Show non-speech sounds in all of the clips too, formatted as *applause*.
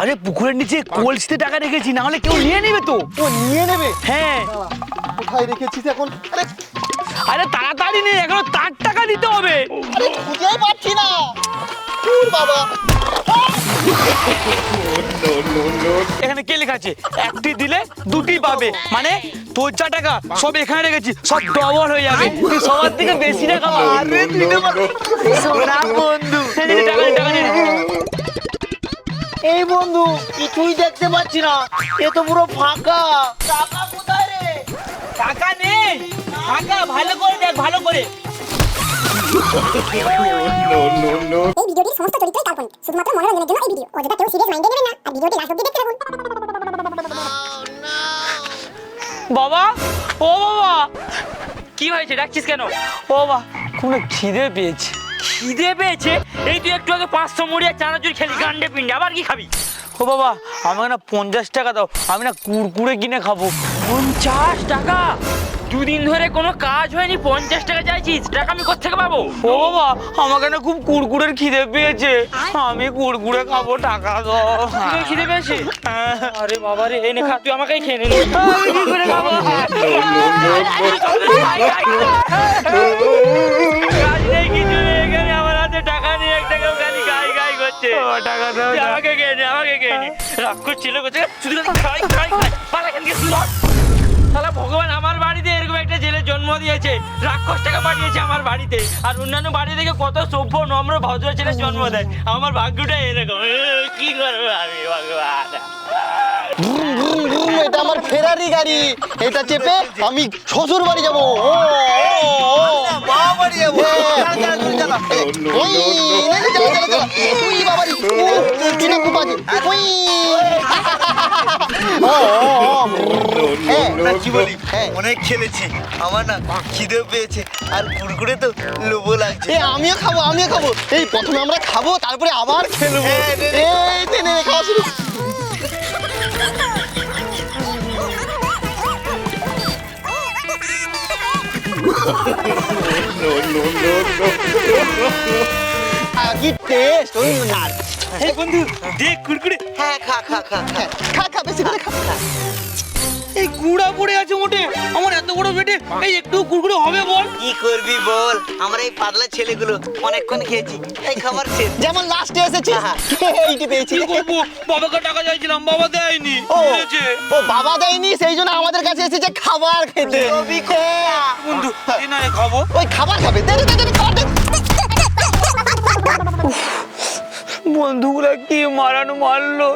আরে পুকুরের নিচে কলসিতে টাকা রেখেছি না হলে কেউ নিয়ে নেবে তো। ও নিয়ে নেবে? হ্যাঁ। কোথায় রেখেছিস এখন? আরে আরে তাড়াতাড়ি নেই এখনও তার টাকা দিতে হবে। আরে খুঁজেই পাচ্ছি না। বাবা। এখানে কে লেখা আছে? একটি দিলে দুটি পাবে। মানে তোর যা টাকা সব এখানে রেখেছি সব ডবল হয়ে যাবে। তুই সবার থেকে বেশি টাকা আরে তুই না। সোনা বন্ধু। টাকা টাকা নে। এই বন্ধু কিছুই দেখতে পাচ্ছি না এ তো পুরো ফাঁকা। টাকা কোথায় রে? টাকা নেই। টাকা ভালো করে দেখ ভালো করে। এই ভিডিওটির সমস্ত চরিত্রই কাল্পনিক। শুধুমাত্র মনোরঞ্জনের জন্য এই ভিডিও অযথা কেউ সিরিয়াস মাইন্ডে নেবেন না আর ভিডিওটি লাস্ট অব্দি দেখতে থাকুন। বাবা ও বাবা। কি হয়েছে ডাকছিস কেন? ও বাবা কোনো খিদে পেয়েছে। খিদে পেয়েছে এই তুই একটু আগে পাঁচশো মুড়িয়া চানাচুর খেলি গান্ডে পিন্ডে আবার কি খাবি ও বাবা আমাকে না পঞ্চাশ টাকা দাও আমি না কুরকুরে কিনে খাব পঞ্চাশ টাকা দুদিন ধরে কোনো কাজ হয়নি পঞ্চাশ টাকা চাইছিস টাকা আমি কোথেকে পাবো ও বাবা আমাকে না খুব কুরকুরের খিদে পেয়েছে আমি কুরকুরে খাব টাকা দাও খিদে পেয়েছে আরে বাবা রে এনে খা তুই আমাকেই খেয়ে নে আমি কি করে খাব টাকা নেই একটা কেউ খালি গাই গাই করছে। টাকা দাও আমাকে খেয়ে নে। আমাকে খেয়ে নে রাগ করছিল করছে শুধু খাই খাই খাই পালা এখান থেকে শুধু শালা ভগবান আমার বাড়িতে এরকম একটা ছেলে জন্ম দিয়েছে। রাক্ষস টাকা পাঠিয়েছে আমার বাড়িতে। আর অন্যান্য বাড়ি থেকে কত সভ্য নম্র ভদ্র ছেলে জন্ম দেয়। আমার ভাগ্যটা এরকম। কি করব আমি ভগবান? এটা আমার ফেরারি গাড়ি। এটা চেপে আমি শ্বশুর বাড়ি যাব। ও, ও, ও। বাবা বাড়ি যাব। হ্যাঁ। হ্যাঁ, হ্যাঁ। অনেক খেলেছি আমার না খিদে পেয়েছে আর কুরকুরে তো লোভও লাগছে আমিও খাব আমিও খাব এই প্রথমে আমরা খাব তারপরে আবার খেলব হ্যাঁ, নে, নে, নে, no, no, no. কি টেস্ট ওই না এই বন্ধু দেখ কুরকুরে হ্যাঁ খা খা খা খা খা খা বেশি করে খা খা। এই গুড়া পড়ে আছে মোটে। আমার এত বড় পেটে। এই একটু হবে বল। কি করবি বল? আমরা এই পাতলা ছেলেগুলো অনেকক্ষণ খেয়েছি। এই খাবার শেষ যেমন লাস্টে এসেছিস। হ্যাঁ। এইটি পেয়েছি কি করব? বাবাকে টাকা চাইছিলাম বাবা দেয়নি। ও বুঝেছে ও বাবা দেয়নি সেই জন্য আমাদের কাছে এসেছে খাবার খেতে। হ্যাঁ। বন্ধু খাব। ওই খাবার খাবে। দে দে দে, দে দে, খাবার দে। *laughs* বন্ধুগুলা কি মারানো মারলো?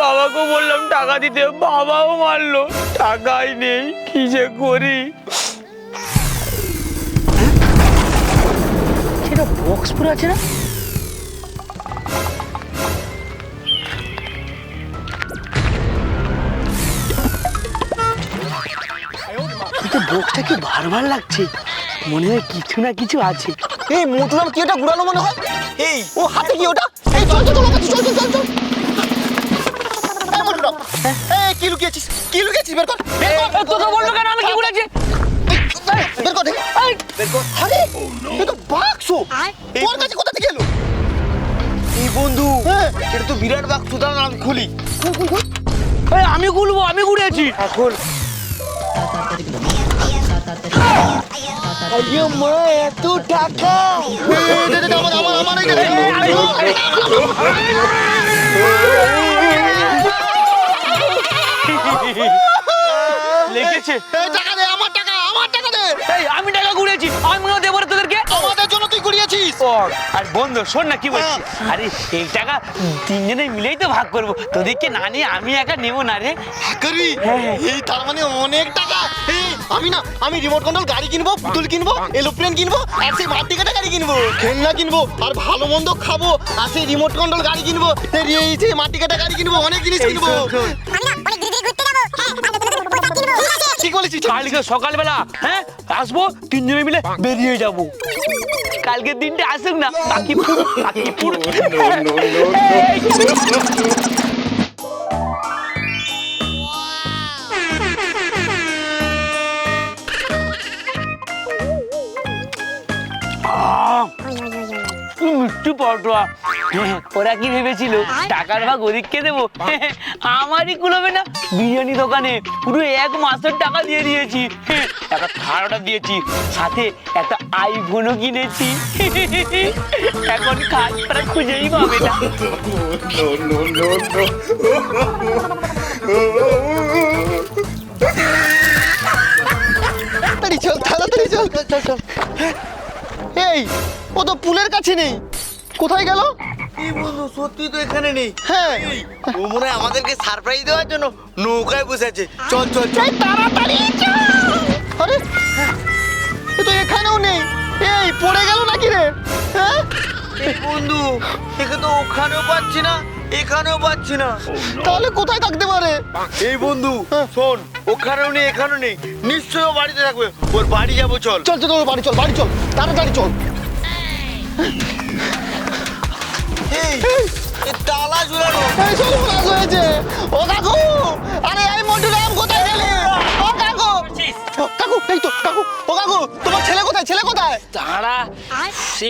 বাবাকে বললাম টাকা দিতে বাবাও মারলো। টাকাই নেই কি যে করি? সেটা বক্স পরে আছে না? বক্সটা কি বারবার লাগছে? মনে হয় কিছু না কিছু আছে। এই মোটুরাম কি ওটা ঘুরানো মনে হয়? এই ও হাতে কি ওটা? কি লুকিয়েছিস? কি লুকিয়েছিস? বের কর। তোকে বলল কেন? আমি কি এই, বের কর বের কর। আরে এটা তো বাক্স। তোর কাছে কোথা থেকে এলো? এই বন্ধু হ্যাঁ। এটা তো বিরাট বাক্স দাঁড়ান আমি খুলি। আমি গুলবো আমি ঘুরেছি। এখন আইয়ো মা এত টাকা আমার আমার আমার এই দে, দে। লেগেছে টাকা দে আমার টাকা আমার টাকা দে। এই আমি টাকা ঘুরেছি আমি দেবো তোদেরকে। আমাদের জন্য তুই ঘুরিয়েছিস ও, আর বন্ধু শোন না কি বলছি। আরে এই টাকা তিনজনে মিলেই তো ভাগ করব। তোদেরকে না নিয়ে আমি একা নেব না রে। হাকারি এই তার মানে অনেক টাকা আমি না আমি রিমোট কন্ট্রোল গাড়ি কিনবো পুতুল কিনবো এরোপ্লেন কিনবো আর সেই মাটি কাটা গাড়ি কিনবো খেলনা কিনবো আর ভালো মন্দ খাব আর সেই রিমোট কন্ট্রোল গাড়ি কিনবো এই এই যে মাটি কাটা গাড়ি কিনবো অনেক জিনিস কিনবো হ্যাঁ ঠিক বলেছিস কালকে সকালবেলা হ্যাঁ আসব তিনজনে মিলে বেরিয়ে যাব কালকের দিনটা আসুক না বাকি পুরো বাকি পুরো মিষ্টি পরোটা ওরা কি ভেবেছিল? টাকার ভাগ ওদিককে দেবো? আমারই কুলোবে না? বিরিয়ানি দোকানে পুরো এক মাসের টাকা দিয়ে দিয়েছি। একটা অর্ডার দিয়েছি। সাথে একটা আইফোনও কিনেছি। এখন কাজ তারা খুঁজেই পাবে না। তাড়াতাড়ি চল তাড়াতাড়ি চল চল। এই ও তো পুলের কাছে নেই। কোথায় গেল? এই বন্ধু সত্যি তো এখানে নেই। হ্যাঁ। ও মনে হয় আমাদেরকে সারপ্রাইজ দেওয়ার জন্য নৌকায় বসেছে। চল চল চল। তাড়াতাড়ি চল। আরে এ তো এখানেও নেই। এই পড়ে গেল নাকি রে? হ্যাঁ? এই বন্ধু একে তো ওখানেও পাচ্ছি না এখানেও পাচ্ছি না। তাহলে কোথায় থাকতে পারে? এই বন্ধু শোন ওখানেও নেই এখানেও নেই। নিশ্চয়ই ও বাড়িতে থাকবে। ওর বাড়ি যাব চল। চল চল চল, বাড়ি চল বাড়ি চল। তাড়াতাড়ি চল। তালা ঝুলানো। হয়েছে। ও কাকু আরে এই মন্টু রাম কোথায় গেলে? কাকু এই তো কাকু ও কাকু তোমার ছেলে কোথায় ছেলে কোথায়? দাঁড়া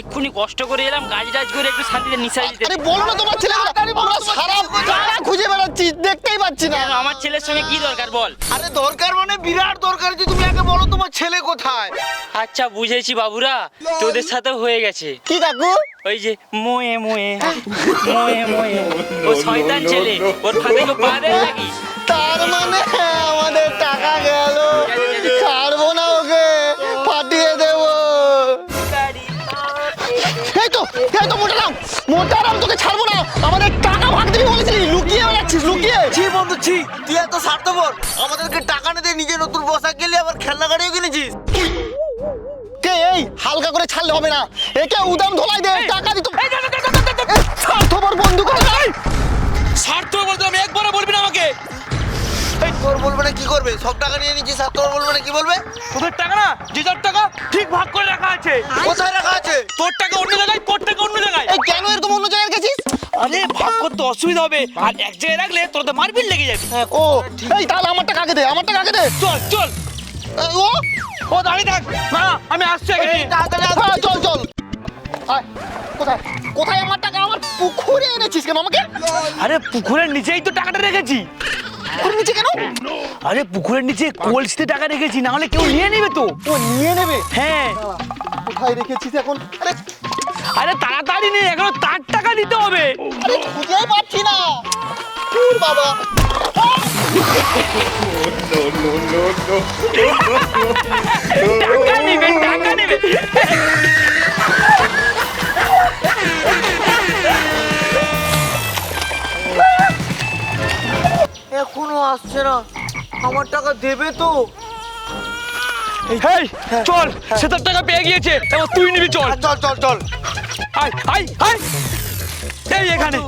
এক্ষুনি কষ্ট করে এলাম কাজ টাজ করে একটু শান্তিতে নিশা দিতে। আরে বলো না তোমার ছেলে কোথায়? আমরা সারা সারা খুঁজে বেড়াচ্ছি দেখতেই পাচ্ছি না। আমার ছেলের সঙ্গে কি দরকার বল। আরে দরকার মানে বিরাট দরকার যে তুমি আগে বলো তোমার ছেলে কোথায়। আচ্ছা বুঝেছি বাবুরা তোদের সাথে হয়ে গেছে। কি কাকু? ওই যে মোয়ে মোয়ে মোয়ে মোয়ে ও শয়তান ছেলে ওর ফাঁদে কেউ পা দেয় নাকি? তার মানে আমাদের টাকা গেল। এই তো মোটারাম মোটারাম তোকে ছাড়বো না। আমাদের টাকা ভাগ দিবি বলেছিলি লুকিয়ে বেড়াচ্ছিস লুকিয়ে। ছি বন্ধু ছি তুই এত স্বার্থপর। আমাদেরকে টাকা নিতে নিজে নতুন পোশাক গেলে আবার খেলনা গাড়িও কিনেছিস? কে এই? হালকা করে ছাড়লে হবে না। একে উদাম ধোলাই দে টাকা দিত স্বার্থপর বন্ধু করে স্বার্থ বলতে আমি একবারও বলবি না আমাকে। তোর বলবে না কি করবে? সব টাকা নিয়ে নিচ্ছিস আর তোর বলবে না কি বলবে? তোদের টাকা না যে যার টাকা ঠিক ভাগ করে রাখা আছে। কোথায় রাখা আছে? তোর টাকা অন্য জায়গায় তোর টাকা অন্য জায়গায়। এই কেন এরকম অন্য জায়গায় গেছিস? আরে ভাগ করতে অসুবিধা হবে। আর এক জায়গায় রাখলে তোর তো মারপিট লেগে যাবে। ও এই তাহলে আমার টাকা আগে দে আমার টাকা আগে দে। চল চল। ও? ও দাঁড়িয়ে থাক। না আমি আসছি আগে। হ্যাঁ, চল চল। আয়, কোথায়? কোথায় আমার টাকা? আমার পুকুরে এনেছিস কেন আমাকে? আরে পুকুরের নিচেই তো টাকাটা রেখেছি। পুকুরের নিচে কেন আরে পুকুরের নিচে কলসিতে টাকা রেখেছি না হলে কেউ নিয়ে নেবে তো ও নিয়ে নেবে হ্যাঁ কোথায় রেখেছিস এখন আরে আরে তাড়াতাড়ি নেই এখনও তার টাকা দিতে হবে আরে খুঁজেই পাচ্ছি না উর বাবা টাকা নেবে টাকা নেবে এখনও আসছে না। আমার টাকা দেবে তো? হেই চল সে তোর টাকা পেয়ে গিয়েছে। এবার তুই নিবি চল। চল চল চল। আয় আয় আয়। এই এখানে।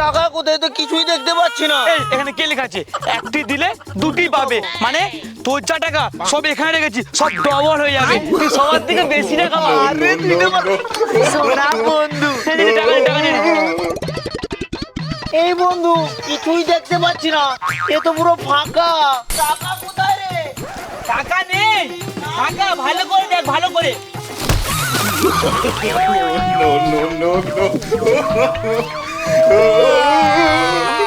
টাকা কোথায় তো কিছুই দেখতে পাচ্ছি না। এই এখানে কে লেখা আছে? একটি দিলে দুটি পাবে। মানে তোর যা টাকা সব এখানে রেখেছি। সব ডবল হয়ে যাবে। তুই সবার থেকে বেশি টাকা আরে তুই তো সোনা বন্ধু টাকা টাকা। এই বন্ধু কিছুই দেখতে পাচ্ছি না এ তো পুরো ফাঁকা। টাকা কোথায় রে? টাকা নেই। টাকা ভালো করে দেখ ভালো করে। বন্ধু *laughs* *laughs*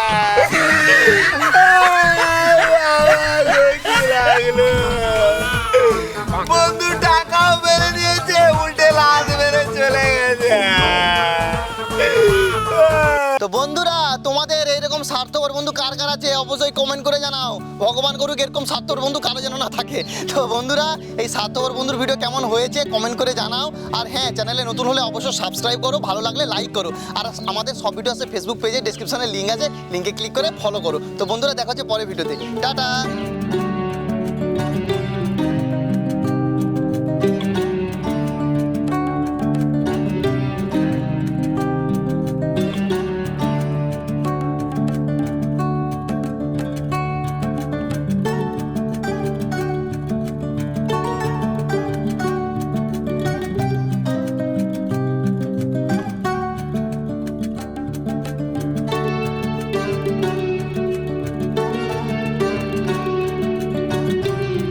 তো বন্ধুরা, তোমাদের এইরকম স্বার্থপর বন্ধু কার কার আছে? অবশ্যই কমেন্ট করে জানাও। ভগবান করুক, এরকম স্বার্থপর বন্ধু কারও যেন না থাকে। তো বন্ধুরা, এই স্বার্থপর বন্ধুর ভিডিও কেমন হয়েছে কমেন্ট করে জানাও। আর হ্যাঁ চ্যানেলে নতুন হলে অবশ্যই সাবস্ক্রাইব করো, ভালো লাগলে লাইক করো। আর আমাদের সব ভিডিও আছে ফেসবুক পেজে ডিসক্রিপশানে লিঙ্ক আছে। লিঙ্কে ক্লিক করে ফলো করো। তো বন্ধুরা, দেখা হচ্ছে পরের ভিডিওতে টাটা!